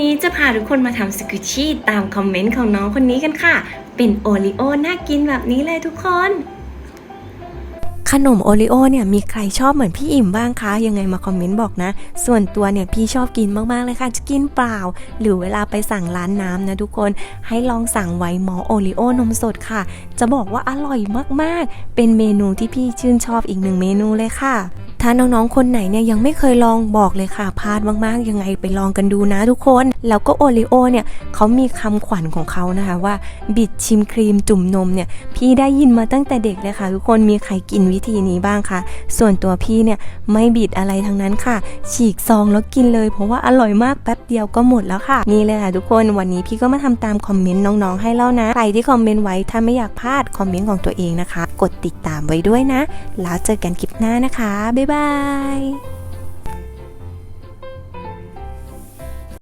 นี้จะพาทุกคนมาทำสกุชชี่ตามคอมเมนต์ของน้องคนนี้กันค่ะ เป็นโอริโอน่ากินแบบนี้เลยทุกคน ขนมโอริโอเนี่ยมีใครชอบเหมือนพี่อิ่มบ้างคะ ยังไงมาคอมเมนต์บอกนะ ส่วนตัวเนี่ยพี่ชอบกินมากๆเลยค่ะ จะกินเปล่า หรือเวลาไปสั่งร้านน้ำนะทุกคน ให้ลองสั่งไว้หมอโอริโอนมสดค่ะ จะบอกว่าอร่อยมากๆ เป็นเมนูที่พี่ชื่นชอบอีกหนึ่งเมนูเลยค่ะ ถ้าน้องๆ คนไหนเนี่ยยังไม่เคยลองบอกเลยค่ะพลาดมากๆ ยังไงไปลองกันดูนะทุกคน แล้วก็โอริโอเนี่ยเขามีคำขวัญของเขานะคะว่าบิดชิมครีมจุ่มนมเนี่ยพี่ได้ยินมาตั้งแต่เด็กเลยค่ะ ทุกคนมีใครกินวิธีนี้บ้างคะส่วนตัวพี่เนี่ยไม่บิดอะไรทั้งนั้นค่ะ ฉีกซองแล้วกินเลย เพราะว่าอร่อยมากแป๊บเดียวก็หมดแล้วค่ะ นี่เลยค่ะทุกคนวันนี้พี่ก็มาทำตามคอมเมนต์น้องๆให้แล้วนะใครที่คอมเมนต์ไว้ถ้าไม่อยากพลาดคอมเมนต์ของตัวเองนะคะ กดติดตามไว้ด้วยนะ แล้วเจอกันคลิปหน้านะคะบ๊ายบาย Bye.